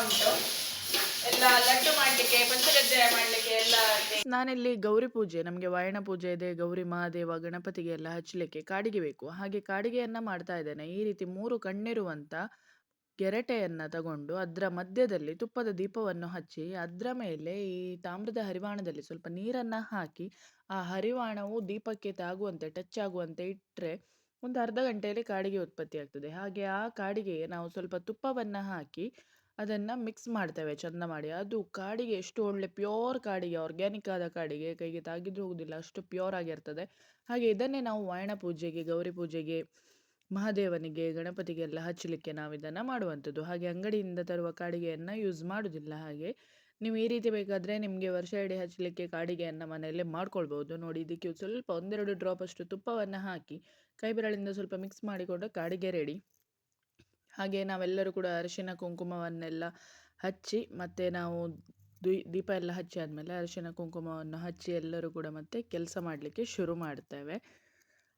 ಉಂಟು. ಎಲ್ಲ ಎಲ್ಲ ನಾನಿಲ್ಲಿ ಗೌರಿ ಪೂಜೆ, ನಮಗೆ ವಾಯಣ ಪೂಜೆ ಇದೆ, ಗೌರಿ ಮಹಾದೇವ, ಗಣಪತಿಗೆ ಎಲ್ಲ ಹಚ್ಚಲಿಕ್ಕೆ ಕಾಡಿಗೆ ಬೇಕು. ಹಾಗೆ ಕಾಡಿಗೆಯನ್ನ ಮಾಡ್ತಾ ಇದ್ದೇನೆ. ಈ ರೀತಿ ಮೂರು ಕಣ್ಣಿರುವಂತ ಗೆರಟೆಯನ್ನ ತಗೊಂಡು ಅದರ ಮಧ್ಯದಲ್ಲಿ ತುಪ್ಪದ ದೀಪವನ್ನು ಹಚ್ಚಿ, ಅದರ ಮೇಲೆ ಈ ತಾಮ್ರದ ಹರಿವಾಣದಲ್ಲಿ ಸ್ವಲ್ಪ ನೀರನ್ನ ಹಾಕಿ, ಆ ಹರಿವಾಣವು ದೀಪಕ್ಕೆ ತಾಗುವಂತೆ, ಟಚ್ ಆಗುವಂತೆ ಇಟ್ಟರೆ ಒಂದು ಅರ್ಧ ಗಂಟೆಯಲ್ಲಿ ಕಾಡಿಗೆ ಉತ್ಪತ್ತಿ ಆಗ್ತದೆ ಹಾಗೆ ಆ ಕಾಡಿಗೆ ನಾವು ಸ್ವಲ್ಪ ತುಪ್ಪವನ್ನ ಹಾಕಿ ಅದನ್ನ ಮಿಕ್ಸ್ ಮಾಡ್ತೇವೆ ಚಂದ ಮಾಡಿ. ಅದು ಕಾಡಿಗೆ ಎಷ್ಟು ಒಳ್ಳೆ ಪ್ಯೂರ್ ಕಾಡಿಗೆ, ಆರ್ಗ್ಯಾನಿಕ್ ಆದ ಕಾಡಿಗೆ, ಕೈಗೆ ತಾಗಿದ್ರೂ ಹೋಗುದಿಲ್ಲ, ಅಷ್ಟು ಪ್ಯೂರ್ ಆಗಿರ್ತದೆ. ಹಾಗೆ ಇದನ್ನೇ ನಾವು ವಾಯಣ ಪೂಜೆಗೆ, ಗೌರಿ ಪೂಜೆಗೆ, ಮಹಾದೇವನಿಗೆ, ಗಣಪತಿಗೆಲ್ಲ ಹಚ್ಚಲಿಕ್ಕೆ ನಾವು ಇದನ್ನು ಮಾಡುವಂಥದ್ದು. ಹಾಗೆ ಅಂಗಡಿಯಿಂದ ತರುವ ಕಾಡಿಗೆಯನ್ನು ಯೂಸ್ ಮಾಡೋದಿಲ್ಲ ಹಾಗೆ. ನೀವು ಈ ರೀತಿ ಬೇಕಾದರೆ ನಿಮಗೆ ವರ್ಷ ಇಡಿ ಹಚ್ಚಲಿಕ್ಕೆ ಕಾಡಿಗೆಯನ್ನು ಮನೆಯಲ್ಲೇ ಮಾಡ್ಕೊಳ್ಬೋದು. ನೋಡಿ, ಇದಕ್ಕೆ ಸ್ವಲ್ಪ ಒಂದೆರಡು ಡ್ರಾಪ್ ಅಷ್ಟು ತುಪ್ಪವನ್ನು ಹಾಕಿ ಕೈ ಬೆರಳಿಂದ ಸ್ವಲ್ಪ ಮಿಕ್ಸ್ ಮಾಡಿಕೊಂಡು ಕಾಡಿಗೆ ರೆಡಿ ಹಾಗೆ ನಾವೆಲ್ಲರೂ ಕೂಡ ಅರಿಶಿನ ಕುಂಕುಮವನ್ನೆಲ್ಲ ಹಚ್ಚಿ ಮತ್ತೆ ನಾವು ದ್ವಿ- ದೀಪ ಎಲ್ಲ ಹಚ್ಚಿ ಆದಮೇಲೆ ಅರಿಶಿನ ಕುಂಕುಮವನ್ನು ಹಚ್ಚಿ ಎಲ್ಲರೂ ಕೂಡ ಮತ್ತೆ ಕೆಲಸ ಮಾಡಲಿಕ್ಕೆ ಶುರು ಮಾಡ್ತೇವೆ.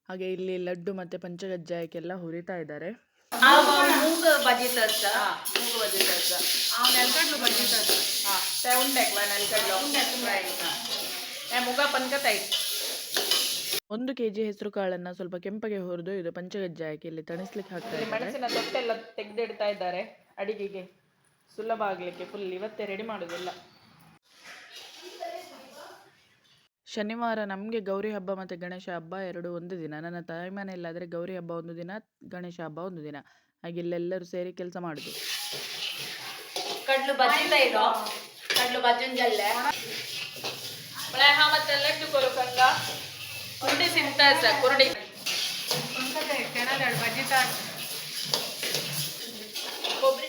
ಹಾಗೆ ಇಲ್ಲಿ ಲಡ್ಡು ಮತ್ತೆ ಪಂಚಗಜ್ಜಾಯಕ್ಕೆಲ್ಲ ಹುರಿತಾ ಇದ್ದಾರೆ. ಮೂಗ ಒಂದು ಕೆಜಿ ಹೆಸರು ಕಾಳನ್ನ ಸ್ವಲ್ಪ ಕೆಂಪಗೆ ಹುರಿದು ಇದು ಪಂಚಗಜ್ಜಾಯಕ್ಕೆ ಇಲ್ಲಿ ತಣಿಸ್ಲಿಕ್ಕೆ ಹಾಕ್ತಾ ಇದ್ದಾರೆ. ಮೆಣಸಿನ ತೊಟ್ಟೆಲ್ಲ ತೆಗೆದಿಡ್ತಾ ಇದ್ದಾರೆ ಅಡಿಗೆಗೆ. ಸುಲಭ ಆಗ್ಲಿಕ್ಕೆ ಫುಲ್ ಇವತ್ತೇ ರೆಡಿ ಮಾಡೋದಿಲ್ಲ. ಶನಿವಾರ ನಮಗೆ ಗೌರಿ ಹಬ್ಬ ಮತ್ತು ಗಣೇಶ ಹಬ್ಬ ಎರಡು ಒಂದು ದಿನ. ನನ್ನ ತಾಯಿ ಮನೆಯಲ್ಲಾದರೆ ಗೌರಿ ಹಬ್ಬ ಒಂದು ದಿನ ಗಣೇಶ ಹಬ್ಬ ಒಂದು ದಿನ. ಹಾಗೆ ಇಲ್ಲೆಲ್ಲರೂ ಸೇರಿ ಕೆಲಸ ಮಾಡುದು. ಕಡ್ಲು ಬಜಿತ ಇದು. ಕಡ್ಲು ಬಜಂಜಲ್ಲೆ ಜಲ್ಲೆ ಮತ್ತೆ ಲಡ್ಡು ಕೊರುಕಂಗ ಕುರುಡಿ ಸಿಂತಾಸ ಕುರುಡಿ. ಕೊಬ್ಬರಿ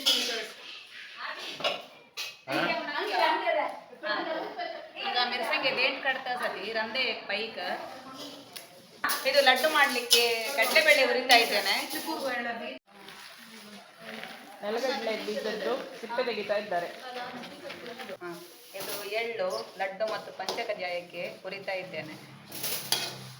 ಈಗ ಮಿರ್ಸಂಗೆ ಡೇಟ್ ಕಟ್ತಾ ಸತಿ ರಂದೆ ಪೈಕ. ಇದು ಲಡ್ಡು ಮಾಡ್ಲಿಕ್ಕೆ ಕಡಲೆಬೇಳೆ ಹುರಿತಾ ಇದ್ದೇನೆ ನೆಲಗಡಲೆ ಬೀಜದ್ದು ಸಿಪ್ಪೆ ತೆಗಿತಾ ಇದ್ದಾರೆ. ಇದು ಎಳ್ಳು ಲಡ್ಡು ಮತ್ತು ಪಂಚಕಜ್ಜಾಯಕ್ಕೆ ಹುರಿತಾ ಇದ್ದೇನೆ.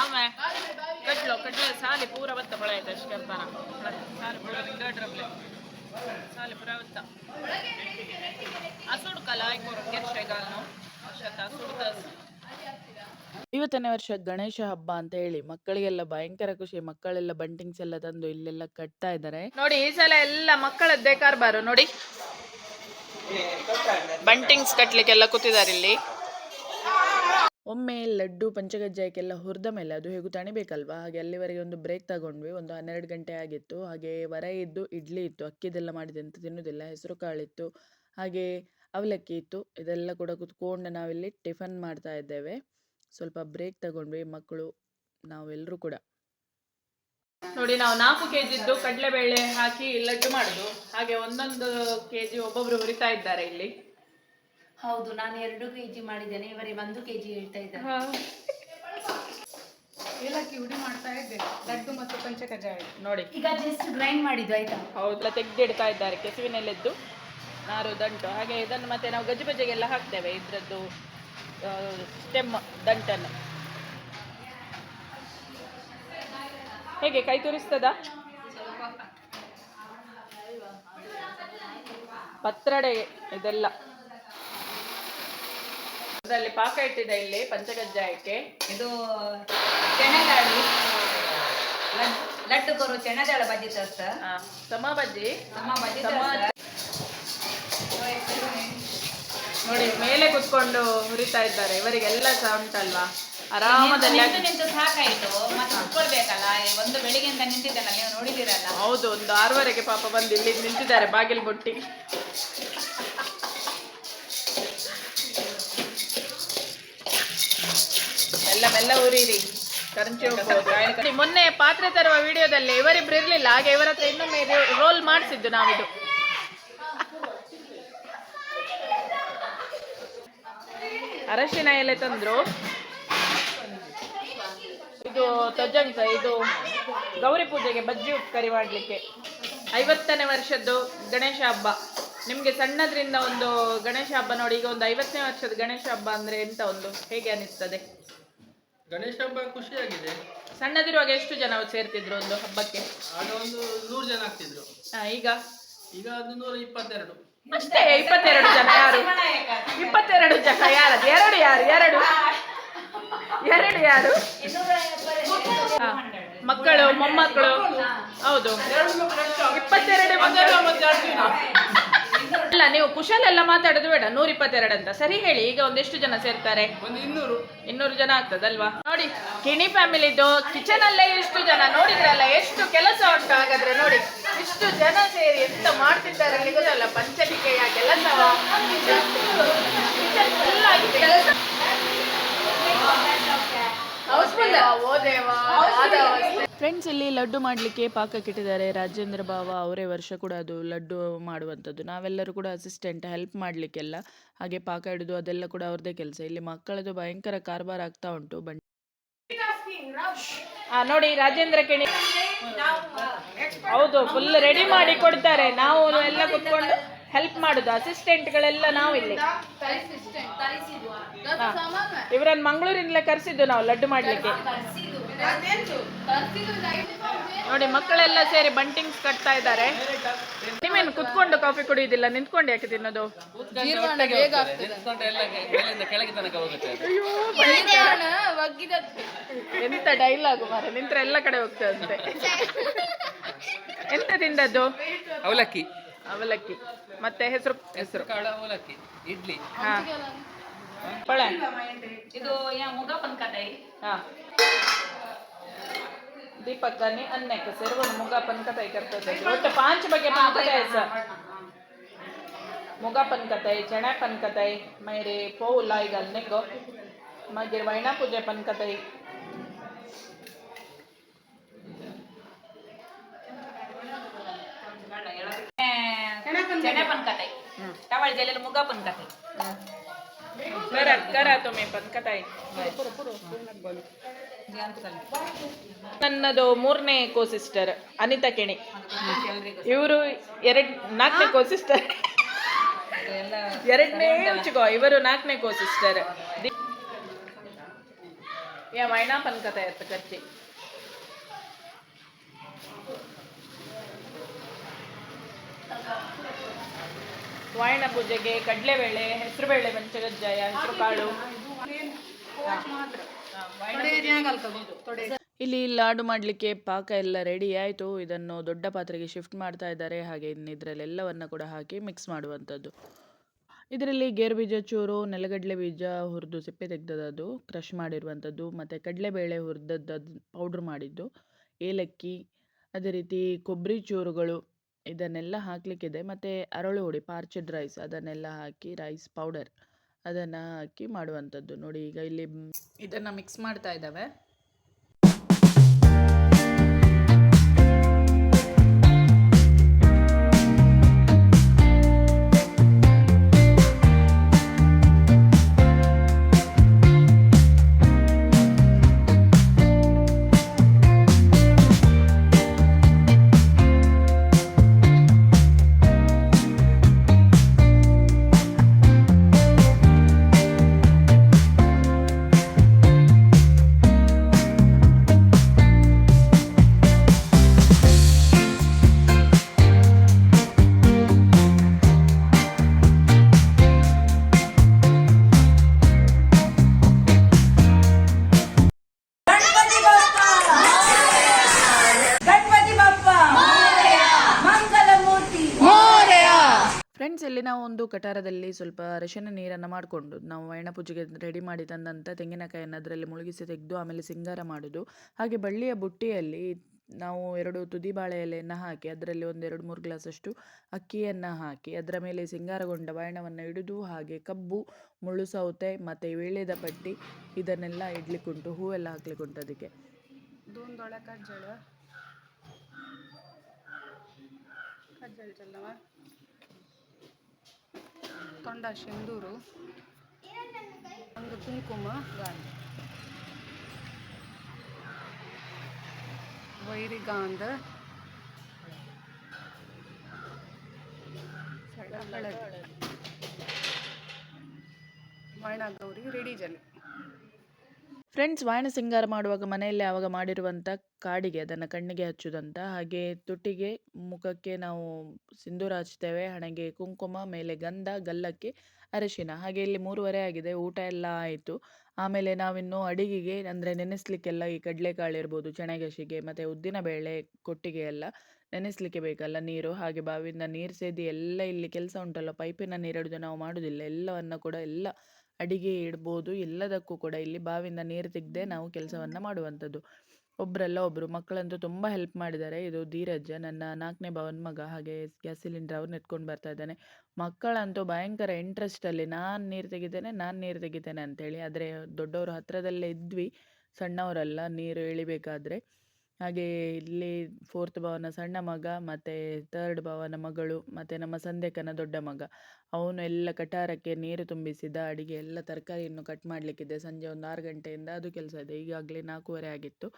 ಆమె ಕಟ್ಲು ಕಟ್ಲು ಸಾಲಿ ಪೂರ ಬತ್ತ ಪಳೆಯತ ಅಷ್ಟಕ್ಕಂತಾನ ಸಾಲಿ ಪೂರ ಕಟ್ರಪ್ಲೆ ಸಾಲಿ ಪೂರ ಬತ್ತ. ಹಸುಡು ಕಲ ಆಯ್ಕೋರು ಕೆರ್ಷೆಗಾಲ ನಾವು ಅಷ್ಟತ್ತ ಹಸುಡ್ದ ಐವತ್ತನೇ ವರ್ಷ ಗಣೇಶ ಹಬ್ಬ ಅಂತ ಹೇಳಿ ಮಕ್ಕಳಿಗೆಲ್ಲ ಭಯಂಕರ ಖುಷಿ ಮಕ್ಕಳೆಲ್ಲ ಬಂಟಿಂಗ್ಸ್ ಎಲ್ಲ ತಂದು ಇಲ್ಲೆಲ್ಲ ಕಟ್ತಾ ಇದ್ದಾರೆ. ನೋಡಿ ಈ ಸಲ ಎಲ್ಲ ಮಕ್ಕಳದ್ದೇ ಕಾರ್ಬಾರು ನೋಡಿ. ಬಂಟಿಂಗ್ಸ್ ಕಟ್ಲಿಕ್ಕೆಲ್ಲ ಕೂತಿದ್ದಾರೆ ಇಲ್ಲಿ. ಒಮ್ಮೆ ಲಡ್ಡು ಪಂಚಗಜ್ಜಾಯಕ್ಕೆಲ್ಲ ಹುರಿದ ಮೇಲೆ ಅದು ಹೇಗೂ ತಣಿಬೇಕಲ್ವಾ? ಹಾಗೆ ಅಲ್ಲಿವರೆಗೆ ಒಂದು ಬ್ರೇಕ್ ತಗೊಂಡ್ವಿ. ಒಂದು ಹನ್ನೆರಡು ಗಂಟೆ ಆಗಿತ್ತು. ಹಾಗೆ ವರ ಇದ್ದು, ಇಡ್ಲಿ ಇತ್ತು ಅಕ್ಕಿದೆಲ್ಲ ಮಾಡಿದೆ ಅಂತ ತಿನ್ನೋದಿಲ್ಲ. ಹೆಸರು ಕಾಳಿತ್ತು ಹಾಗೆ ಅವಲಕ್ಕಿ ಇತ್ತು. ಇದೆಲ್ಲ ಕೂಡ ಕುತ್ಕೊಂಡು ನಾವಿಲ್ಲಿ ಟಿಫನ್ ಮಾಡ್ತಾ ಇದ್ದೇವೆ. ಸ್ವಲ್ಪ ಬ್ರೇಕ್ ತಗೊಂಡ್ವಿ ಮಕ್ಕಳು ನಾವೆಲ್ಲರೂ ಕೂಡ. ನೋಡಿ, ನಾವು ನಾಲ್ಕು ಕೆಜಿದ್ದು ಕಡಲೆಬೇಳೆ ಹಾಕಿ ಲಡ್ಡು ಮಾಡುದು. ಹಾಗೆ ಒಂದೊಂದು ಕೆಜಿ ಒಬ್ಬೊಬ್ರು ಹುರಿತಾ ಇದ್ದಾರೆ ಇಲ್ಲಿ. ಹೌದು ನಾನು ಎರಡು ಕೆಜಿ ಮಾಡಿದ್ದೇನೆ ಇವರಿಗೆ ಒಂದು ಕೆಜಿ ಹೇಳ್ತಾ ಇದ್ದಾರೆ. ಏಲಕ್ಕಿ ಹುಡಿ ಮಾಡ್ತಾ ಇದ್ದೆ. ಲಡ್ಡು ಮತ್ತು ಪಂಚಕಜಾಯ ನೋಡಿ. ಈಗ ಜಸ್ಟ್ ಗ್ರೈಂಡ್ ಮಾಡಿದ್ದು ಆಯ್ತಾ? ಹೌದಲ್ಲ ತೆಗೆದಿಡ್ತಾ ಇದ್ದಾರೆ ಕೆಸುವಿನಲ್ಲೆದ್ದು ನಾರು ದಂಟು. ಹಾಗೆ ಇದನ್ನು ಮತ್ತೆ ನಾವು ಗಜ್ಜಿ ಬಜ್ಜಿಗೆಲ್ಲ ಹಾಕ್ತೇವೆ ಇದರದ್ದು ಸ್ಟೆಮ್ ದಂಟನ್ನು. ಹೇಗೆ ಕೈ ತುರಿಸ್ತದ? ಪತ್ರಡೆ ಇದೆಲ್ಲ. ಅದರಲ್ಲಿ ಪಾಕ ಇಟ್ಟಿದೆ ಇಲ್ಲಿ ಪಂಚಗಜ್ಜಾಯಕ್ಕೆ. ಇದು ಚೆನ್ನದಾಳಿ ಲಡ್ಡು ಕೊರು ಚೆನ್ನದಾಳ ಬಜ್ಜಿ ತರ್ಸ ಸಮ ಬಜ್ಜಿ. ಸಮ ಬಜ್ಜಿ ನೋಡಿ ಮೇಲೆ ಕುತ್ಕೊಂಡು ಹುರಿತಾ ಇದ್ದಾರೆ. ಇವರಿಗೆಲ್ಲ ಸಹ ಉಂಟಲ್ವಾ ಆರಾಮದಲ್ಲಿ ನಿಂತು ಸಾಕಾಯ್ತು. ಮತ್ತೆ ಕುತ್ಕೊಳ್ಬೇಕಲ್ಲ? ಒಂದು ಬೆಳಿಗ್ಗೆಯಿಂದ ನಿಂತಿದ್ದಾನಲ್ಲ ನೀವು ನೋಡಿದಿರಲ್ಲ ಹೌದು ಒಂದು ಆರೂವರೆಗೆ ಪಾಪ ಬಂದು ಇಲ್ಲಿ ನಿಂತಿದ್ದಾರೆ ಬಾಗಿಲು ಕೊಟ್ಟಿ ಎಲ್ಲ ಮೆಲ್ಲ ಉರಿರಿ ಹೋಗ್ಬೋದು. ಮೊನ್ನೆ ಪಾತ್ರೆ ತರುವ ವಿಡಿಯೋದಲ್ಲಿ ಇವರಿಬ್ರು ಇರ್ಲಿಲ್ಲ, ಹಾಗೆ ಇವರ ಹತ್ರ ಇನ್ನೊಮ್ಮೆ ರೋಲ್ ಮಾಡಿಸಿದ್ದು ನಾವಿದು. ಅರಶಿನ ಎಲೆ ತಂದ್ರು. ಇದು ತೊಜಂಕ ಇದು ಗೌರಿ ಪೂಜೆಗೆ ಬಜ್ಜಿ ಉಪ್ಕರಿ ಮಾಡಲಿಕ್ಕೆ. ಐವತ್ತನೇ ವರ್ಷದ್ದು ಗಣೇಶ ಹಬ್ಬ. ನಿಮಗೆ ಸಣ್ಣದ್ರಿಂದ ಒಂದು ಗಣೇಶ ಹಬ್ಬ ನೋಡಿ, ಈಗ ಒಂದು ಐವತ್ತನೇ ವರ್ಷದ ಗಣೇಶ ಹಬ್ಬ ಅಂದ್ರೆ ಎಂತ ಒಂದು? ಹೇಗೆ ಅನಿಸ್ತದೆ? ಗಣೇಶ ಹಬ್ಬ ಖುಷಿಯಾಗಿದೆ. ಸಣ್ಣದಿರುವಾಗ ಎಷ್ಟು ಜನ ಸೇರ್ತಿದ್ರು ಒಂದು ಹಬ್ಬಕ್ಕೆ? ಆಗ ಒಂದು ನೂರು ಜನ ಆಗ್ತಿದ್ರು. ಈಗ? ಈಗ ಅದು ನೂರ ಇಪ್ಪತ್ತೆರಡು. ಅಷ್ಟೇ ಇಪ್ಪತ್ತೆರಡು ಜನ ಯಾರು? ಇಪ್ಪತ್ತೆರಡು ಜನ ಯಾರು ಎರಡು ಯಾರು? ಎರಡು? ಎರಡು ಯಾರು? ಹಾ, ಮಕ್ಕಳು ಮೊಮ್ಮಕ್ಕಳು? ಹೌದು. ಇಪ್ಪತ್ತೆರಡು ಮಕ್ಕಳು. ಅಲ್ಲ ನೀವು ಕುಶಲೆಲ್ಲ ಮಾತಾಡೋದು ಬೇಡ ನೂರ ಇಪ್ಪತ್ತೆರಡು ಅಂತ ಸರಿ ಹೇಳಿ ಈಗ ಒಂದೆಷ್ಟು ಜನ ಸೇರ್ತಾರೆ ಒಂದು ಇನ್ನೂರು ಇನ್ನೂರು ಜನ ಆಗ್ತದಲ್ವಾ ನೋಡಿ ಕಿಣಿ ಫ್ಯಾಮಿಲಿದು ಕಿಚನ್ ಅಲ್ಲೇ ಇಷ್ಟು ಜನ ನೋಡಿದ್ರಲ್ಲ ಎಷ್ಟು ಕೆಲಸ ಉಂಟು ಹಾಗಾದ್ರೆ ನೋಡಿ ಇಷ್ಟು ಜನ ಸೇರಿ ಎಂತ ಮಾಡ್ತಿದ್ದಾರೆ ಅಲ್ಲಿ ಗೊತ್ತಲ್ಲ ಪಂಚಲಿಕೆಯ ಕೆಲಸ ಕಿಚನ್ ಫುಲ್ ಆಗಿದೆ ಫ್ರೆಂಡ್ಸ್ ಇಲ್ಲಿ ಲಡ್ಡು ಮಾಡಲಿಕ್ಕೆ ಪಾಕಕ್ಕಿಟ್ಟಿದ್ದಾರೆ ರಾಜೇಂದ್ರ ಬಾವ ಅವರೇ ವರ್ಷ ಕೂಡ ಅದು ಲಡ್ಡು ಮಾಡುವಂಥದ್ದು. ನಾವೆಲ್ಲರೂ ಕೂಡ ಅಸಿಸ್ಟೆಂಟ್ ಹೆಲ್ಪ್ ಮಾಡಲಿಕ್ಕೆಲ್ಲ. ಹಾಗೆ ಪಾಕ ಹಿಡಿದು ಅದೆಲ್ಲ ಕೂಡ ಅವ್ರದ್ದೇ ಕೆಲಸ. ಇಲ್ಲಿ ಮಕ್ಕಳದು ಭಯಂಕರ ಕಾರ್ಬಾರ್ ಆಗ್ತಾ ಉಂಟು. ಬಂಡಿ ಆ ನೋಡಿ ರಾಜೇಂದ್ರ ಕೆಣಿ ಹೌದು ಫುಲ್ ರೆಡಿ ಮಾಡಿ ಕೊಡ್ತಾರೆ. ನಾವು ಎಲ್ಲ ಕುತ್ಕೊಂಡು ಹೆಲ್ಪ್ ಮಾಡುದು. ಅಸಿಸ್ಟೆಂಟ್ಗಳೆಲ್ಲ ನಾವು ಇಲ್ಲಿ. ಇವರನ್ನು ಮಂಗಳೂರಿಂದ ಕರೆಸಿದ್ದು ನಾವು ಲಡ್ಡು ಮಾಡ್ಲಿಕ್ಕೆ. ನೋಡಿ ಮಕ್ಕಳೆಲ್ಲ ಸೇರಿ ಬಂಟಿಂಗ್ಸ್ ಕಟ್ತಾ ಇದ್ದಾರೆ. ನೀವೇನು ಕುತ್ಕೊಂಡು ಕಾಫಿ ಕುಡಿಯುದಿಲ್ಲ? ನಿಂತ್ಕೊಂಡು ಯಾಕೆ ತಿನ್ನೋದು? ಎಂತ ಡೈಲಾಗ್ ಮಾರೆ? ನಿಂತ್ರ ಎಲ್ಲ ಕಡೆ ಹೋಗ್ತದಂತೆ. ಎಂತ ತಿಂದದ್ದು? ಅವಲಕ್ಕಿ. ಅವಲಕ್ಕಿ. ಮತ್ತೆ ಹೆಸರು ಹೆಸರು. ಕಾಳು ಅವಲಕ್ಕಿ ಇಡ್ಲಿ. ಹಾ. ಪಳೆ. ಇದು ಯಾ ಮುಗ ಪನ್ಕತಾಯಿ ಹಾ. ದೀಪಕ್ಕನಿ ಅನ್ನಕ್ಕೆ ಸೇರ್ಕೊಂಡು ಮುಗ ಪನ್ಕತಾಯಿ ಕರ್ತದೆ. ಒಟ್ಟು ಪಾಂಚ್ ಬಗೆ ಪನ್ಕತಾಯಿ ಸರ್. ಮುಗ ಪನ್ಕತಾಯಿ ಚಣೆ ಪನ್ಕತಾಯಿ ಮೈರಿ ಪೋವುಲ್ಲ ಈಗ ಅನ್ನೆಗೋ ಮಾಗಿರ್ ವೈಣ पण खाताय ಚೆನೆ ಪನ್ಕತಾಯಿ मुगा पण खाताय करा करा तुम्ही पण खाताय ನನ್ನದು ಮೂರನೇ ಕೋ ಸಿಸ್ಟರ್ ಅನಿತಾ ಕೆಣಿ ಇವರು ಎರಡ್, ನಾಲ್ಕನೇ ಕೋ ಸಿಸ್ಟರ್ ಎರಡನೇ ಉಚ್ಕೋ, ಇವರು ನಾಲ್ಕನೇ ಕೋ ಸಿಸ್ಟರ್ ಯಾ ಪನ್ ಪನ್ಕತಾಯಿ ಇರ್ತ ಕಚ್ಚಿ. ವಾಯನ ಪೂಜೆಗೆ ಕಡಲೆಬೇಳೆ ಹೆಸರುಬೇಳೆ ಪಂಚಗಜ್ಜಾಯ ಹೆಸರು ಕಾಳು. ಇಲ್ಲಿ ಲಾಡು ಮಾಡಲಿಕ್ಕೆ ಪಾಕ ಎಲ್ಲ ರೆಡಿ ಆಯಿತು. ಇದನ್ನು ದೊಡ್ಡ ಪಾತ್ರೆಗೆ ಶಿಫ್ಟ್ ಮಾಡ್ತಾ ಇದ್ದಾರೆ. ಹಾಗೆ ಇನ್ನು ಇದರಲ್ಲೆಲ್ಲವನ್ನು ಕೂಡ ಹಾಕಿ ಮಿಕ್ಸ್ ಮಾಡುವಂಥದ್ದು. ಇದರಲ್ಲಿ ಗೇರು ಬೀಜ ಚೂರು ನೆಲಗಡಲೆ ಬೀಜ ಹುರಿದು ಸಿಪ್ಪೆ ತೆಗೆದದ್ದು ಕ್ರಷ್ ಮಾಡಿರುವಂಥದ್ದು ಮತ್ತು ಕಡಲೆಬೇಳೆ ಹುರಿದದ್ದು ಪೌಡ್ರ್ ಮಾಡಿದ್ದು ಏಲಕ್ಕಿ ಅದೇ ರೀತಿ ಕೊಬ್ಬರಿ ಚೂರುಗಳು. ಇದನ್ನೆಲ್ಲ ಹಾಕಲಿಕ್ಕಿದೆ. ಮತ್ತು ಅರಳು ಹುಡಿ ಪಾರ್ಚಡ್ ರೈಸ್ ಅದನ್ನೆಲ್ಲ ಹಾಕಿ ರೈಸ್ ಪೌಡರ್ ಅದನ್ನು ಹಾಕಿ ಮಾಡುವಂಥದ್ದು. ನೋಡಿ ಈಗ ಇಲ್ಲಿ ಇದನ್ನು ಮಿಕ್ಸ್ ಮಾಡ್ತಾ ಇದ್ದಾವೆ. ಕಟಾರದಲ್ಲಿ ಸ್ವಲ್ಪ ಅರಶಿನ ನೀರನ್ನು ಮಾಡಿಕೊಂಡು ನಾವು ವೈಣ ಪೂಜೆಗೆ ರೆಡಿ ಮಾಡಿ ತಂದಂಥ ತೆಂಗಿನಕಾಯಿಯನ್ನು ಅದರಲ್ಲಿ ಮುಳುಗಿಸಿ ತೆಗೆದು ಆಮೇಲೆ ಸಿಂಗಾರ ಮಾಡೋದು. ಹಾಗೆ ಬಳ್ಳಿಯ ಬುಟ್ಟಿಯಲ್ಲಿ ನಾವು ಎರಡು ತುದಿ ಬಾಳೆ ಎಲೆಯನ್ನು ಹಾಕಿ ಅದರಲ್ಲಿ ಒಂದು ಎರಡು ಮೂರು ಗ್ಲಾಸಷ್ಟು ಅಕ್ಕಿಯನ್ನು ಹಾಕಿ ಅದರ ಮೇಲೆ ಸಿಂಗಾರಗೊಂಡ ಬಾಯಣವನ್ನು ಹಿಡಿದು ಹಾಗೆ ಕಬ್ಬು, ಮುಳ್ಳು ಸೌತೆ ಮತ್ತು ವೀಳ್ಯದ ಪಟ್ಟಿ ಇದನ್ನೆಲ್ಲ ಇಡ್ಲಿಕ್ಕುಂಟು ಹೂವೆಲ್ಲ ಹಾಕ್ಲಿಕ್ಕುಂಟು ಅದಕ್ಕೆ. दोन ತೊಂಡ ಸಿಂಧೂರು ಒಂದು ಕುಂಕುಮ ಗಾಂಧ. ವೈರಿಗಾಂಧ ಹಳದಿ ಮೈಣ ಗೌರಿ ರೆಡಿ ಜಲ್ಲಿ ಫ್ರೆಂಡ್ಸ್ ವಾಯನ ಸಿಂಗಾರ ಮಾಡುವಾಗ ಮನೆಯಲ್ಲಿ ಆವಾಗ ಮಾಡಿರುವಂಥ ಕಾಡಿಗೆ, ಅದನ್ನು ಕಣ್ಣಿಗೆ ಹಚ್ಚುದಂತ, ಹಾಗೆ ತುಟಿಗೆ, ಮುಖಕ್ಕೆ ನಾವು ಸಿಂಧೂರ ಹಚ್ತೇವೆ, ಹಣೆಗೆ ಕುಂಕುಮ, ಮೇಲೆ ಗಂಧ, ಗಲ್ಲಕ್ಕೆ ಅರಶಿನ, ಹಾಗೆ ಇಲ್ಲಿ ಮೂರುವರೆ ಆಗಿದೆ, ಊಟ ಎಲ್ಲ ಆಯಿತು. ಆಮೇಲೆ ನಾವಿನ್ನು ಅಡಿಗೆಗೆ, ಅಂದರೆ ನೆನೆಸ್ಲಿಕ್ಕೆಲ್ಲ ಈ ಕಡಲೆಕಾಳು ಇರ್ಬೋದು ಮತ್ತೆ ಮತ್ತು ಉದ್ದಿನಬೇಳೆ ಕೊಟ್ಟಿಗೆ ಎಲ್ಲ ನೆನೆಸ್ಲಿಕ್ಕೆ ಬೇಕಲ್ಲ, ನೀರು, ಹಾಗೆ ಬಾವಿಯಿಂದ ನೀರು ಸೇದಿ ಎಲ್ಲ ಇಲ್ಲಿ ಕೆಲಸ ಉಂಟಲ್ಲ, ಪೈಪಿನ ನೀರಿಡಿದು ನಾವು ಮಾಡೋದಿಲ್ಲ, ಎಲ್ಲವನ್ನು ಕೂಡ ಎಲ್ಲ ಅಡಿಗೆ ಇಡ್ಬೋದು ಎಲ್ಲದಕ್ಕೂ ಕೂಡ ಇಲ್ಲಿ ಬಾವಿಯಿಂದ ನೀರು ತೆಗೆದೇ ನಾವು ಕೆಲಸವನ್ನು ಮಾಡುವಂಥದ್ದು. ಒಬ್ಬರಲ್ಲ ಒಬ್ಬರು ಮಕ್ಕಳಂತೂ ತುಂಬ ಹೆಲ್ಪ್ ಮಾಡಿದ್ದಾರೆ. ಇದು ಧೀರಜ್ ನನ್ನ ನಾಲ್ಕನೇ ಭಾವನ ಮಗ ಹಾಗೆ ಗ್ಯಾಸ್ ಸಿಲಿಂಡರ್ ಅವ್ರನ್ನ ಎತ್ಕೊಂಡು ಬರ್ತಾ ಇದ್ದಾನೆ. ಮಕ್ಕಳಂತೂ ಭಯಂಕರ ಇಂಟ್ರೆಸ್ಟಲ್ಲಿ ನಾನು ನೀರು ತೆಗಿತೇನೆ ನಾನು ನೀರು ತೆಗಿತೇನೆ ಅಂತೇಳಿ. ಆದರೆ ದೊಡ್ಡವರು ಹತ್ತಿರದಲ್ಲೇ ಇದ್ವಿ ಸಣ್ಣವರಲ್ಲ ನೀರು ಇಳಿಬೇಕಾದ್ರೆ. ಹಾಗೆ ಇಲ್ಲಿ ಫೋರ್ತ್ ಭಾವನ ಸಣ್ಣ ಮಗ ಮತ್ತೆ ತರ್ಡ್ ಭಾವನ ಮಗಳು ಮತ್ತೆ ನಮ್ಮ ಸಂದೇಕನ ದೊಡ್ಡ ಮಗ. ಅವನು ಎಲ್ಲ ಕಟಾರಕ್ಕೆ ನೀರು ತುಂಬಿಸಿದ ಅಡಿಗೆ ಎಲ್ಲ ತರಕಾರಿಯನ್ನು ಕಟ್ ಮಾಡಲಿಕ್ಕಿದೆ. ಸಂಜೆ ಒಂದು ಆರು ಗಂಟೆಯಿಂದ ಅದು ಕೆಲಸ ಇದೆ. ಈಗಾಗಲೇ ನಾಲ್ಕೂವರೆ ಆಗಿತ್ತು.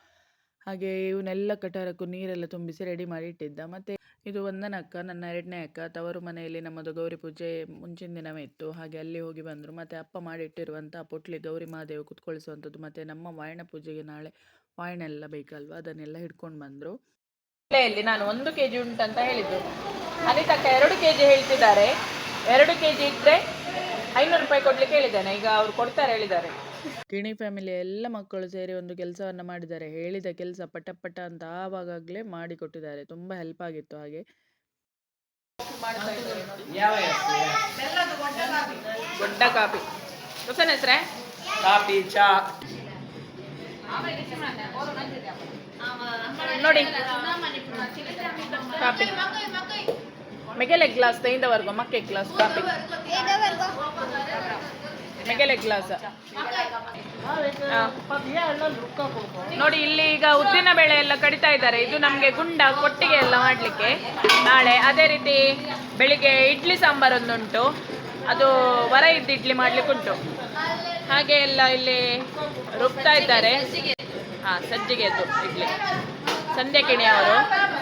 ಹಾಗೆ ಇವನ್ನೆಲ್ಲ ಕಟಾರಕ್ಕೂ ನೀರೆಲ್ಲ ತುಂಬಿಸಿ ರೆಡಿ ಮಾಡಿ ಇಟ್ಟಿದ್ದ. ಮತ್ತು ಇದು ಒಂದನ ಅಕ್ಕ, ನನ್ನ ಎರಡನೇ ಅಕ್ಕ, ತವರು ಮನೆಯಲ್ಲಿ ನಮ್ಮದು ಗೌರಿ ಪೂಜೆ ಮುಂಚಿನ ದಿನವೇ ಇತ್ತು. ಹಾಗೆ ಅಲ್ಲಿ ಹೋಗಿ ಬಂದರು. ಮತ್ತು ಅಪ್ಪ ಮಾಡಿಟ್ಟಿರುವಂಥ ಪೊಟ್ಲಿ ಗೌರಿ ಮಹಾದೇವ ಕುತ್ಕೊಳಿಸುವಂಥದ್ದು. ಮತ್ತು ನಮ್ಮ ವಾಯಣ ಪೂಜೆಗೆ ನಾಳೆ ವಾಯಣ ಎಲ್ಲ ಬೇಕಲ್ವ? ಅದನ್ನೆಲ್ಲ ಹಿಡ್ಕೊಂಡು ಬಂದರು. ನಾನು ಒಂದು ಕೆ ಜಿ ಉಂಟಂತ ಹೇಳಿದ್ದು. ಅನಿತಕ್ಕ ಎರಡು ಕೆ ಜಿ ಹೇಳ್ತಿದ್ದಾರೆ. ಎರಡು ಕೆ ಜಿ ಇದ್ರೆ ಐನೂರು ರೂಪಾಯಿ ಕೊಡ್ಲಿಕ್ಕೆ ಹೇಳಿದ್ದಾನೆ. ಈಗ ಅವ್ರು ಕೊಡ್ತಾರೆ ಹೇಳಿದ್ದಾರೆ. ಗಿಣಿ ಫ್ಯಾಮಿಲಿ ಎಲ್ಲ ಮಕ್ಕಳು ಸೇರಿ ಒಂದು ಕೆಲಸವನ್ನು ಮಾಡಿದ್ದಾರೆ. ಹೇಳಿದ ಕೆಲಸ ಪಟ ಪಟ ಅಂತ ಆವಾಗಲೇ ಮಾಡಿ ಕೊಟ್ಟಿದ್ದಾರೆ ತುಂಬ ಹೆಲ್ಪ್ ಆಗಿತ್ತು ಹಾಗೆ. ದೊಡ್ಡ ಕಾಪಿ. ಹೊಸನ ಹೆಸ್ರೆ? ಕಾಫಿ ಚಾ. ನೋಡಿ. ಕಾಪಿ. ಮೆಗೆಲೆ ಗ್ಲಾಸ್ ತೆಗೆದವರೆಗೂ ಮಕ್ಕೆ ಗ್ಲಾಸ್ ಕಾಪಿ. ಮೆಗೆಲೆ ಗ್ಲಾಸ್. ನೋಡಿ, ಇಲ್ಲಿ ಈಗ ಉದ್ದಿನ ಬೇಳೆ ಎಲ್ಲ ಕಡಿತಾ ಇದ್ದಾರೆ. ಇದು ನಮಗೆ ಗುಂಡ ಕೊಟ್ಟಿಗೆ ಎಲ್ಲ ಮಾಡಲಿಕ್ಕೆ. ನಾಳೆ ಅದೇ ರೀತಿ ಬೆಳಿಗ್ಗೆ ಇಡ್ಲಿ ಸಾಂಬಾರ್ ಒಂದುಂಟು ಅದು ವರ ಇದ್ದು ಇಡ್ಲಿ ಮಾಡ್ಲಿಕ್ಕೆ ಉಂಟು. ಹಾಗೆ ಎಲ್ಲ ಇಲ್ಲಿ ರುಬ್ತಾ ಇದ್ದಾರೆ. ಹಾ ಸಜ್ಜಿಗೆದ್ದು ಇಡ್ಲಿ. ಸಂಧ್ಯಾ ಕಿಣಿ ಅವರು.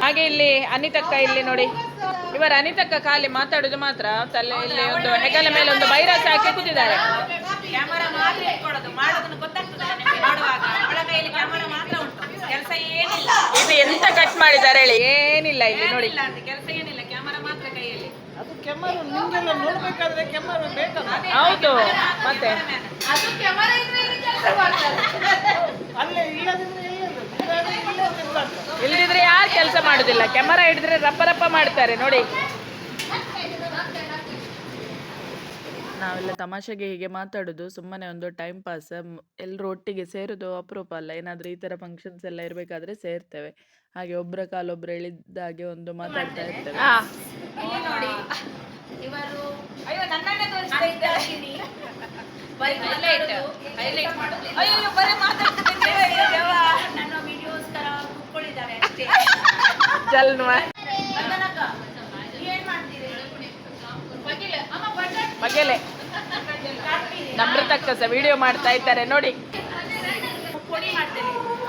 ಹಾಗೆ ಇಲ್ಲಿ ಅನಿತಕ್ಕ ಇಲ್ಲಿ ನೋಡಿ. ಇವರ ಅನಿತಕ್ಕ ಖಾಲಿ ಮಾತಾಡುದು ಮಾತ್ರ. ತಲೆ ಇಲ್ಲಿ ಒಂದು ಹೆಗಲ ಮೇಲೆ ಒಂದು ವೈರಸ್ ಹಾಕಿ ಕೂತಿದ್ದಾರೆ. ಇದು ಎಂತ ಕಟ್ ಮಾಡಿದ್ದಾರೆ ಹೇಳಿ. ಏನಿಲ್ಲ ಇಲ್ಲಿ ನೋಡಿ. ಇಲ್ಲ ಅಂತ ಕೆಲಸ ಏನಿಲ್ಲ. ಕ್ಯಾಮರಾ ಮಾತ್ರ ಕೈಯಲ್ಲಿ. ಹೌದು. ಮತ್ತೆ. ಇಲ್ದಿದ್ರೆ ಯಾರು ಕೆಲಸ ಮಾಡೋದಿಲ್ಲ. ಕ್ಯಾಮರಾ ಹಿಡಿದ್ರೆ ರಪ್ಪ ರಪ್ಪ ಮಾಡ್ತಾರೆ ನೋಡಿ. ನಾವೆಲ್ಲ ತಮಾಷೆಗೆ ಹೀಗೆ ಮಾತಾಡೋದು ಸುಮ್ಮನೆ ಒಂದು ಟೈಮ್ ಪಾಸ್ ಎಲ್ಲರೂ ಒಟ್ಟಿಗೆ ಸೇರೋದು ಅಪರೂಪ ಅಲ್ಲ. ಏನಾದರೂ ಈ ಥರ ಫಂಕ್ಷನ್ಸ್ ಎಲ್ಲ ಇರಬೇಕಾದ್ರೆ ಸೇರ್ತೇವೆ. ಹಾಗೆ ಒಬ್ಬರ ಕಾಲೊಬ್ಬರು ಎಳಿದಾಗೆ ಒಂದು ಮಾತಾಡ್ತಾ ಇರ್ತೇವೆ. ಹಾ. ಇವರು ಅಯ್ಯೋ ನನ್ನನ್ನೇ ತೋರಿಸ್ತಾ ಇದ್ದಾರೆ ಬರೀ ಹೈಲೈಟ್ ಹೈಲೈಟ್ ಮಾಡೋದು ಅಯ್ಯೋ ಅಯ್ಯೋ, ಬರೀ ಮಾತಾಡ್ತಿದ್ದಾರೆ ನನ್ನ ವಿಡಿಯೋಸ್ ತರ ಕುತ್ಕೊಂಡಿದ್ದಾರೆ ಅಷ್ಟೇ ಚಲ್ ಮ- ಬಂದನಕ್ಕ ಏನ್ ಮಾಡ್ತೀರಿ ಬಗಿಲೆ ನಮ್ರತಕ್ಕ ಸಹ ವಿಡಿಯೋ ಮಾಡ್ತಾ ಇದ್ದಾರೆ ನೋಡಿ.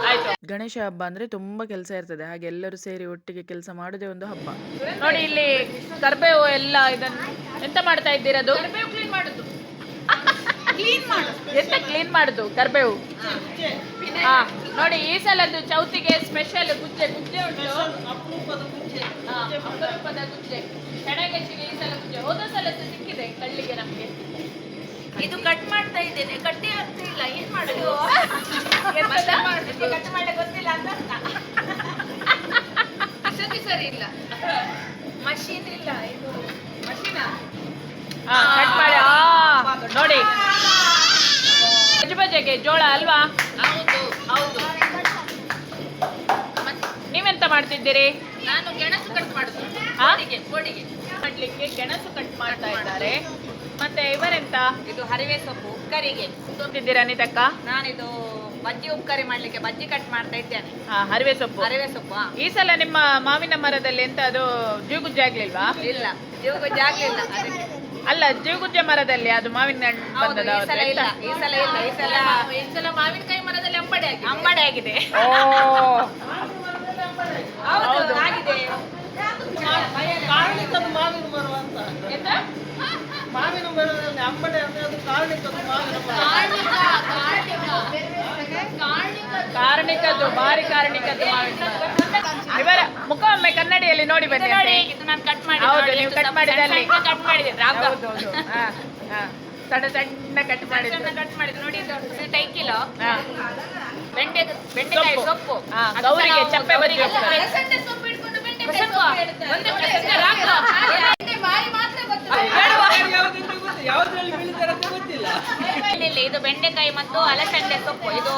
ಆಯ್ತು. ಗಣೇಶ ಹಬ್ಬ ಅಂದ್ರೆ ತುಂಬಾ ಕೆಲಸ ಇರ್ತದೆ. ಹಾಗೆ ಎಲ್ಲರೂ ಸೇರಿ ಒಟ್ಟಿಗೆ ಕೆಲಸ ಮಾಡೋದೇ ಒಂದು ಹಬ್ಬ. ನೋಡಿ ಇಲ್ಲಿ ಕರ್ಬೇವು ಎಲ್ಲ ಇದನ್ನು ಎಂತ ಮಾಡ್ತಾ ಇದ್ದೀರದು? ಎಂತ ಕ್ಲೀನ್ ಮಾಡುದು? ಕರ್ಬೇವು. ಹಾ. ನೋಡಿ ಈ ಸಲದ್ದು ಚೌತಿಗೆ ಸ್ಪೆಷಲ್ ಗುಜ್ಜೆ ಗುಜ್ಜೆ ಉಂಟು. ಹಾ, ಅಪರೂಪದ ಗುಜ್ಜೆ. ಕಡೆಗೆಸಿಗೆ ಈ ಸಲ ಗುಜ್ಜೆ. ಹೋದ ಸಲ ಸಹ ಸಿಕ್ಕಿದೆ ಕಳ್ಳಿಗೆ ನಮ್ಗೆ. ಇದು ಕಟ್ ಮಾಡ್ತಾ ಇದ್ದೇನೆ. ಕಟ್ಟಿ ಆಗ್ತಾ ಇಲ್ಲ. ಏನ್ ಮಾಡುದು? ಕಟ್ ಮಾಡ್ಲಿಕ್ಕೆ ಗೊತ್ತಿಲ್ಲ ಅಂತ ಸರಿ ಇಲ್ಲ ಮಷೀನ್ ಇಲ್ಲ. ಇದು ಮಷೀನಾ? ಕಟ್ ಮಾಡಿ ಆ ನೋಡಿ. ಬಜೆಗೆ ಜೋಳ ಅಲ್ವಾ? ಹೌದು ಹೌದು. ನೀವೆಂತ ಮಾಡ್ತಿದ್ದೀರಿ? ನಾನು ಗೆಣಸು ಕಟ್ ಮಾಡ್ಲಿಕ್ಕೆ ಗೆಣಸು ಕಟ್ ಮಾಡ್ತಾ ಇದ್ದಾರೆ. ಮತ್ತೆ ಇವರೆಂತ? ಇದು ಹರಿವೆ ಸೊಪ್ಪು ಉಕ್ಕರಿಗೆ. ಕೂತಿದ್ದೀರಾ ನಿತಕ್ಕ ನಾನಿದು ಬಜ್ಜಿ ಉಪ್ಕರಿ ಮಾಡ್ಲಿಕ್ಕೆ ಬಜ್ಜಿ ಕಟ್ ಮಾಡ್ತಾ ಇದ್ದೇನೆ. ಹರಿವೆ ಸೊಪ್ಪು. ಹರಿವೆ ಸೊಪ್ಪು ಈ ಸಲ ನಿಮ್ಮ ಮಾವಿನ ಮರದಲ್ಲಿ ಎಂತ ಅದು ಜೂಗುಜ್ಜಾಗ್ಲಿಲ್ವಾ ಇಲ್ಲ ಜೂಗುಜ್ಜಾಗ್ಲಿಲ್ಲ ಜಾಗಲಿಲ್ಲ ಅದಕ್ಕೆ. ಅಲ್ಲ ಜೀವಗುಜ್ಜೆ ಮರದಲ್ಲಿ ಅದು ಮಾವಿನ ಹಣ್ಣು ಬಂದದ ಈ ಸಲ ಇಲ್ಲ. ಈ ಸಲ ಇಲ್ಲ ಈ ಸಲ ಈ ಸಲ ಮಾವಿನಕಾಯಿ ಮರದಲ್ಲಿ ಅಂಬಡೆ ಆಗಿದೆ. ಅಂಬಡೆ ಆಗಿದೆ. ಓ. ಹೌದು ಆಗಿದೆ. ಕಾರಣಿಕದ ಮಾವಿನ ಮರ ಅಂತ. ಮಾವಿನ ಮರದಲ್ಲಿ ಅಂಬಡೆ ಅಂದ್ರೆ ಅದು ಕಾರಣಿಕದ ಮಾವಿನ ಮರ. ಕಾರಣಿಕದ್ದು ಭಾರಿ ಕಾರಣಿಕದ್ದು ಮಾವಿನ ಮರ. ಇವರ ಮುಖ ಒಮ್ಮೆ ಕನ್ನಡಿಯಲ್ಲಿ ನೋಡಿ ಬನ್ನಿ ಇದು ನೋಡಿ ಇದು ನಾನು ಕಟ್ ಮಾಡಿ ಹೌದು, ನೀವು ಕಟ್ ಕಟ್ ಮಾಡಿದೆ ರಾಗ ಹೌದು ಹೌದು. ಹಾ, ಹಾ. ಸಣ್ಣ ಸಣ್ಣ ಕಟ್ ಮಾಡಿದ್ದು. ಸಣ್ಣ ಕಟ್ ಮಾಡಿದ್ದು. ನೋಡಿ ಇದು ಐದು ಕಿಲೋ ಬೆಂಡೆ ಬೆಂಡೆಕಾಯಿ ಸೊಪ್ಪು. ಗೌರಿಗೆ ಚಪ್ಪೆ ಸೊಪ್ಪು ಹಿಡ್ಕೊಂಡು ಬೆಂಡೆಕಾಯಿ ಸೊಪ್ಪು. ಒಂದೇ ಇದು ಬೆಂಡೆಕಾಯಿ ಮತ್ತು ಅಲಸಂಡೆ ಸೊಪ್ಪು. ಇದು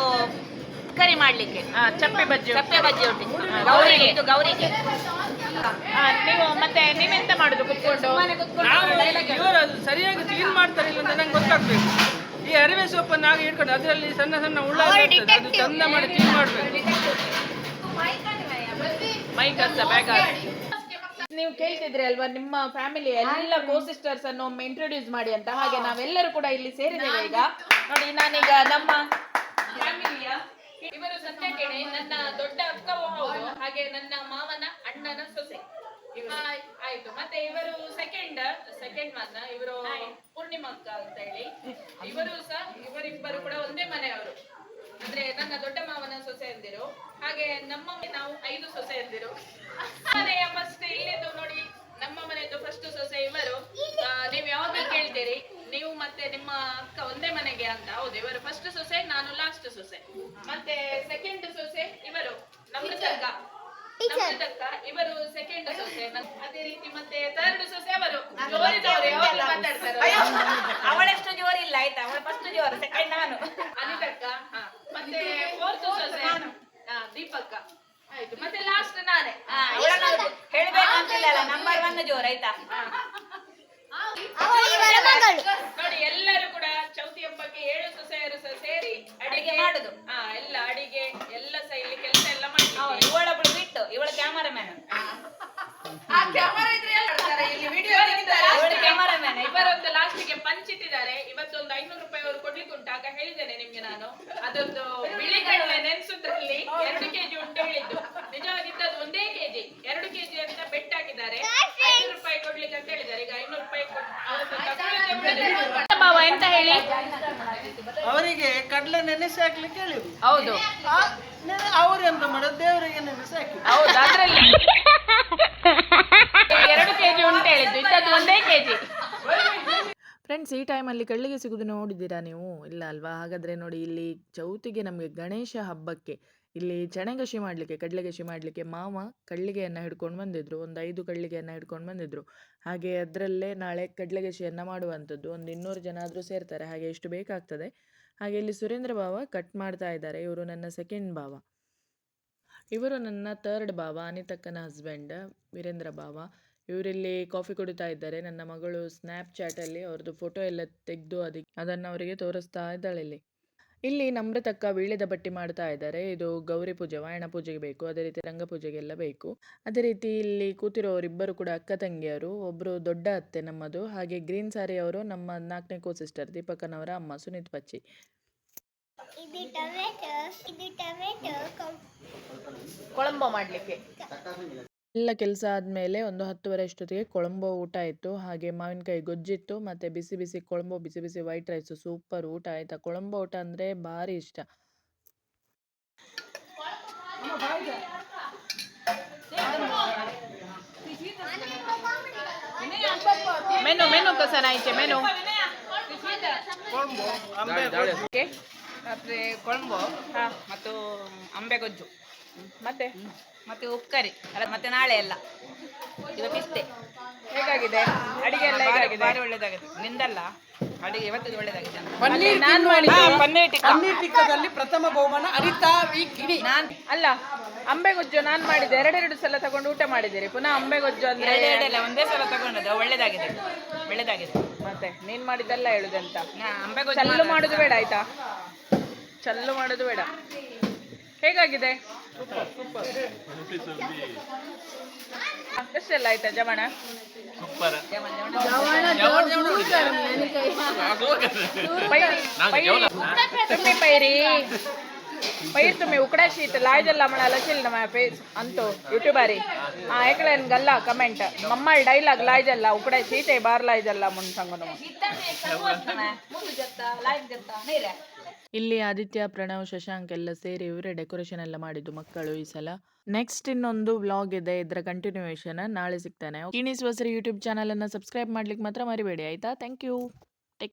ಕರಿ ಮಾಡ್ಲಿಕ್ಕೆ. ಚಪ್ಪೆ ಬಜ್ಜಿ ಚಪ್ಪೆ ಬಜ್ಜಿ ಒಟ್ಟಿಗೆ ಹಾ, ಗೌರಿಗೆ. ಇದು ಗೌರಿಗೆ. ಹಾ, ನೀವು ಮತ್ತೆ ನೀವೆಂತ ಮಾಡುದು ಕುತ್ಕೊಂಡು? ಇವರು ಅದು ಸರಿಯಾಗಿ ಕ್ಲೀನ್ ಮಾಡ್ತಾರೆ ಇಲ್ಲ ಅಂತ ನಂಗೆ ಗೊತ್ತಾಗ್ಬೇಕು. ಈ ಅರಿವೆ ಸೊಪ್ಪನ್ನು ಹಾಗೆ ಇಟ್ಕೊಂಡು ಅದರಲ್ಲಿ ಸಣ್ಣ ಸಣ್ಣ ಉಳ್ಳ. ಅದು ಚಂದ ಮಾಡಿ ಕ್ಲೀನ್ ಮಾಡಬೇಕು. ಬ್ಯಾಗ್ ನೀವು ಕೇಳ್ತಿದ್ರಿ ಅಲ್ವಾ ನಿಮ್ಮ ಫ್ಯಾಮಿಲಿ ಎಲ್ಲ ಕೋ ಸಿಸ್ಟರ್ಸ್ ಅನ್ನು ಒಮ್ಮೆ ಇಂಟ್ರೊಡ್ಯೂಸ್ ಮಾಡಿ ಅಂತ. ಹಾಗೆ ನಾವೆಲ್ಲರೂ ಕೂಡ ಇಲ್ಲಿ ಸೇರಿದ್ದೇವೆ ಈಗ. ನೋಡಿ ನಾನೀಗ ನಮ್ಮ ಫ್ಯಾಮಿಲಿಯ ಇವರು ಸಂತೆಕೆಣೆ ನನ್ನ ದೊಡ್ಡ ಅಕ್ಕವೂ ಹೌದು ಹಾಗೆ ನನ್ನ ಮಾವನ ಅಣ್ಣನ ಸೊಸೆ. ಆಯ್ತು. ಮತ್ತೆ ಇವರು ಸೆಕೆಂಡ್ ಸೆಕೆಂಡ್ ಮನ್ನ ಇವರು ಪೂರ್ಣಿಮಾ ಅಕ್ಕ ಅಂತ ಹೇಳಿ. ಇವರು ಸಹ ಇವರಿಬ್ಬರು ಕೂಡ ಒಂದೇ ಮನೆಯವರು. ಅಂದ್ರೆ ನನ್ನ ದೊಡ್ಡ ಮಾವನ ಸೊಸೆ ಅಂದಿರು. ಹಾಗೆ ನಮ್ಮ ನಾವು ಐದು ಸೊಸೆ ಅಂದಿರು. ಮನೆಯ ಫಸ್ಟ್ ಇಲ್ಲಿದ್ದು ನಮ್ಮ ಮನೆಯದ್ದು ಫಸ್ಟ್ ಸೊಸೆ ಇವರು ನೀವು ಯಾವಾಗ ಕೇಳ್ತೀರಿ ನೀವು ಮತ್ತೆ ನಿಮ್ಮ ಅಕ್ಕ ಒಂದೇ ಮನೆಗೆ ಅಂತ. ಹೌದು ಇವರು ಫಸ್ಟ್ ಸೊಸೆ ನಾನು ಲಾಸ್ಟ್ ಸೊಸೆ. ಮತ್ತೆ ಸೆಕೆಂಡ್ ಸೊಸೆ ಇವರು ಅವಳಷ್ಟು ಇವರು ಸೆಕೆಂಡ್ ಸೊಸೆ. ಅದೇ ರೀತಿ ಮತ್ತೆ ಥರ್ಡ್ ಸೊಸೆ ಅವರು. ಜೋರಿದವರು ಯಾವಾಗಲೂ ಮಾತಾಡ್ತಾರೆ. ಅವಳೆಷ್ಟು ಜೋರಿಲ್ಲ ಆಯ್ತಾ? ಅವಳು ಫಸ್ಟ್ ಜೋರು ಸೆಕೆಂಡ್ ನಾನು. ಅನಿತಕ್ಕ ಮತ್ತೆ ಫೋರ್ತ್ ಸೊಸೆ ಹಾ, ದೀಪಕ್ಕ. ಆಯ್ತು ಮತ್ತೆ ಲಾಸ್ಟ್ ನಾನೇ. ಹೇಳ್ಬೇಕಂತಿಲ್ಲ ನಂಬರ್ ಒನ್ ಜೋರ್ ಆಯ್ತಾ? ನೋಡಿ ಎಲ್ಲರೂ ಕೂಡ ಚೌತಿ ಹಬ್ಬಕ್ಕೆ ಏಳು ಸೊಸೆಯರು ಸಹ ಸೇರಿ ಅಡಿಗೆ ಮಾಡುದು. ಹಾ ಎಲ್ಲ ಅಡಿಗೆ ಎಲ್ಲ ಸಹ ಇಲ್ಲಿ ಕೆಲಸ ಎಲ್ಲ ಮಾಡಿ. ಇವಳೊಬ್ಳು ಬಿಟ್ಟು ಇವಳ ಕ್ಯಾಮರಾ ಮ್ಯಾನ್ ಆ ಕ್ಯಾಮರಾ ಇದ್ರೆ ಇಲ್ಲಿ ವಿಡಿಯೋ ಕ್ಯಾಮರಾ ಮ್ಯಾನ್ ಇವರೊಂದು ಲಾಸ್ಟಿಗೆ ಪಂಚಿಟ್ಟಿದ್ದಾರೆ ಇವತ್ತೊಂದು ಐನೂರು ರೂಪಾಯಿ ಆಗ ಹೇಳಿದ್ದೇನೆ ನಿಮ್ಗೆ ನಾನು. ಅದೊಂದು ಬಿಳಿ ಕಡಲೆ ನೆನ್ಸುದ್ರಲ್ಲಿ ಎರಡು ಕೆಜಿ ಉಂಟು ಹೇಳಿದ್ದು. ನಿಜವಾಗಿದ್ದದ್ದು ಒಂದೇ ಕೆಜಿ ಎರಡು ಕೆಜಿ ಅಂತ ಬೆಟ್ ಹಾಕಿದ್ದಾರೆ. ಐನೂರು ರೂಪಾಯಿ ಕೊಡ್ಲಿಕ್ಕೆ ಅಂತ ಹೇಳಿದ್ದಾರೆ. ಈಗ ಐನೂರು ರೂಪಾಯಿ ಕೊಟ್ಟು ಭಾವ ಎಂತ ಹೇಳಿ? ಅವರಿಗೆ ಕಡಲೆ ನೆನೆಸಿ ಹಾಕ್ಲಿಕ್ಕೆ ಹೇಳಿದ್ರು. ಹೌದು. ಅವ್ರು ಎಂತ ಮಾಡೋದು? ದೇವರಿಗೆ ನೆನೆಸಿ ಹಾಕಿ. ಹೌದು ಅದ್ರಲ್ಲಿ ಎರಡು ಕೆಜಿ ಉಂಟು ಹೇಳಿದ್ದು ಇದ್ದದ್ದು ಒಂದೇ ಕೆಜಿ ಫ್ರೆಂಡ್ಸ್ ಈ ಟೈಮಲ್ಲಿ ಕಳ್ಳಿಗೆ ಸಿಗೋದು ನೋಡಿದ್ದೀರಾ ನೀವು? ಇಲ್ಲ ಅಲ್ವಾ? ಹಾಗಾದರೆ ನೋಡಿ ಇಲ್ಲಿ ಚೌತಿಗೆ ನಮಗೆ ಗಣೇಶ ಹಬ್ಬಕ್ಕೆ, ಇಲ್ಲಿ ಚಣೆಗಶಿ ಮಾಡಲಿಕ್ಕೆ, ಕಡಲೆಗಶಿ ಮಾಡಲಿಕ್ಕೆ ಮಾವ ಕಳ್ಳಿಗೆಯನ್ನು ಹಿಡ್ಕೊಂಡು ಬಂದಿದ್ರು. ಒಂದು ಐದು ಕಳ್ಳಿಗೆಯನ್ನು ಹಿಡ್ಕೊಂಡು ಬಂದಿದ್ರು. ಹಾಗೆ ಅದರಲ್ಲೇ ನಾಳೆ ಕಡಲೆಗಶಿಯನ್ನು ಮಾಡುವಂಥದ್ದು. ಒಂದು ಇನ್ನೂರು ಜನ ಆದರೂ ಸೇರ್ತಾರೆ. ಹಾಗೆ ಎಷ್ಟು ಬೇಕಾಗ್ತದೆ. ಹಾಗೆ ಇಲ್ಲಿ ಸುರೇಂದ್ರ ಭಾವ ಕಟ್ ಮಾಡ್ತಾ ಇದ್ದಾರೆ. ಇವರು ನನ್ನ ಸೆಕೆಂಡ್ ಭಾವ ಇವರು ನನ್ನ ತರ್ಡ್ ಭಾವ ಅನಿತಕ್ಕನ ಹಸ್ಬೆಂಡ್ ವೀರೇಂದ್ರ ಭಾವ ಇವರಿಲ್ಲಿ ಕಾಫಿ ಕುಡಿತಾ ಇದ್ದಾರೆ. ನನ್ನ ಮಗಳು ಸ್ನ್ಯಾಪ್ಚಾಟಲ್ಲಿ ಅವ್ರದ್ದು ಫೋಟೋ ಎಲ್ಲ ತೆಗೆದು ಅದಕ್ಕೆ ಅದನ್ನು ಅವರಿಗೆ ತೋರಿಸ್ತಾ ಇದ್ದಾಳೆ ಇಲ್ಲಿ. ಇಲ್ಲಿ ನಮ್ರತಕ್ಕ ವೀಳ್ಯದ ಬಟ್ಟಿ ಮಾಡ್ತಾ ಇದ್ದಾರೆ. ಇದು ಗೌರಿ ಪೂಜೆ ವಾಯಣ ಪೂಜೆಗೆ ಬೇಕು. ಅದೇ ರೀತಿ ರಂಗ ಪೂಜೆಗೆಲ್ಲ ಬೇಕು. ಅದೇ ರೀತಿ ಇಲ್ಲಿ ಕೂತಿರೋರಿಬ್ಬರು ಕೂಡ ಅಕ್ಕ ತಂಗಿಯರು ಒಬ್ಬರು ದೊಡ್ಡ ಅತ್ತೆ ನಮ್ಮದು ಹಾಗೆ ಗ್ರೀನ್ ಸಾರಿ ಅವರು ನಮ್ಮ ನಾಲ್ಕನೇ ಕೋ ಸಿಸ್ಟರ್ ದೀಪಕನವರ ಅಮ್ಮ ಸುನೀತ್ ಪಚ್ಚಿ ಇದು ಟೊಮೆಟೊ ಇದು ಟೊಮೆಟೊ ಕೊಳಂಬ ಮಾಡ್ಲಿಕ್ಕೆ. ಎಲ್ಲ ಕೆಲಸ ಆದಮೇಲೆ ಒಂದು ಹತ್ತುವರೆ ಅಷ್ಟೊತ್ತಿಗೆ ಕೊಳಂಬೋ ಊಟ ಇತ್ತು ಹಾಗೆ ಮಾವಿನಕಾಯಿ ಗೊಜ್ಜಿತ್ತು ಮತ್ತು ಬಿಸಿ ಬಿಸಿ ಕೊಳಂಬೋ ಬಿಸಿ ಬಿಸಿ ವೈಟ್ ರೈಸು ಸೂಪರ್ ಊಟ ಆಯಿತಾ? ಕೊಳಂಬೋ ಊಟ ಅಂದರೆ ಭಾರಿ ಇಷ್ಟ. ಮೆನು ಮೆನು ಕಸನಾಯ್ಚೆ ಮೆನು. ಓಕೆ. ಮತ್ತೆ ಕೊಳಂಬು ಮತ್ತು ಅಂಬೆ ಗೊಜ್ಜು. ಮತ್ತೆ? ಮತ್ತೆ ಉಪ್ಕರಿ. ಅಲ್ಲ ಮತ್ತೆ ನಾಳೆ ಎಲ್ಲ ಇವತ್ತಿಷ್ಟೆ ಹೇಗಾಗಿದೆ? ಅಡಿಗೆ ಎಲ್ಲ ಹೇಗಾಗಿದೆ? ಭಾರಿ ಒಳ್ಳೇದಾಗಿದೆ. ನಿಂದಲ್ಲ? ಅಡಿಗೆ ಇವತ್ತಿಗೆ ಒಳ್ಳೇದಾಗಿದೆ. ಪನ್ನೀರ್ ನಾನು ಪನ್ನೀರ್ ಟಿಕ್ಕ. ಪನ್ನೀರ್ ಟಿಕ್ಕದಲ್ಲಿ ಪ್ರಥಮ ಬಹುಮಾನ ಅನಿತಾ ವಿ ಕಿಡಿ ನಾನ್ ಅಲ್ಲ ಅಂಬೆಗೊಜ್ಜು ನಾನ್ ಮಾಡಿದೆ ಎರಡೆರಡು ಸಲ ತಗೊಂಡು ಊಟ ಮಾಡಿದ್ದೀರಿ. ಪುನಃ ಅಂಬೆಗೊಜ್ಜು ಅಂದ್ರೆ ಒಂದೇ ಸಲ ತಗೊಂಡದ್ದು. ಒಳ್ಳೇದಾಗಿದೆ. ಒಳ್ಳೇದಾಗಿದೆ. ಮತ್ತೆ ನೀನ್ ಮಾಡಿದ್ದಲ್ಲ ಹೇಳುದಂತ? ಅಂತ ಅಂಬೆ ಗೊಜ್ಜು ಚಲ್ಲು ಮಾಡುದು ಬೇಡ ಆಯ್ತಾ? ಚಲ್ಲು ಮಾಡುದು ಬೇಡ. ಹೇಗಾಗಿದೆ? ಅಷ್ಟೆಲ್ಲ ಆಯ್ತಾ ಜವಣ? ತುಂಬಿ ಪೈರಿ ಪೈರ್ ತುಂಬಿ ಉಕಡಾ ಶೀಟ್ ಲಾಯ್ದಲ್ಲ ಮಣ ಲಸಿಲ್ ನಮ್ಮ ಫೇಸ್ ಅಂತು ಯೂಟ್ಯೂಬಾರಿ ಆ ಏಕಳನ್ ಗಲ್ಲ ಕಮೆಂಟ್ ಮಮ್ಮಲ್ ಡೈಲಾಗ್ ಲಾಯ್ದಲ್ಲ ಉಕಡಾ ಶೀಟೆ ಬಾರ್ ಲಾಯ್ದಲ್ಲ ಮುನ್ ಸಂಗನು ಇಲ್ಲಿ ಆದಿತ್ಯ, ಪ್ರಣವ್, ಶಶಾಂಕ್ ಎಲ್ಲ ಸೇರಿ ಇವರೇ ಡೆಕೋರೇಷನ್ ಎಲ್ಲ ಮಾಡಿದ್ದು ಮಕ್ಕಳು ಈ ಸಲ. ನೆಕ್ಸ್ಟ್ ಇನ್ನೊಂದು ವ್ಲಾಗ್ ಇದೆ, ಇದರ ಕಂಟಿನ್ಯೂಯೇಷನ್ ನಾಳೆ ಸಿಗ್ತಾನೆ. ಕಿಣಿಸುವ ಯೂಟ್ಯೂಬ್ ಚಾನಲ್ ಅನ್ನ ಸಬ್ಸ್ಕ್ರೈಬ್ ಮಾಡ್ಲಿಕ್ಕೆ ಮಾತ್ರ ಮರಿಬೇಡಿ, ಆಯ್ತಾ? Thank you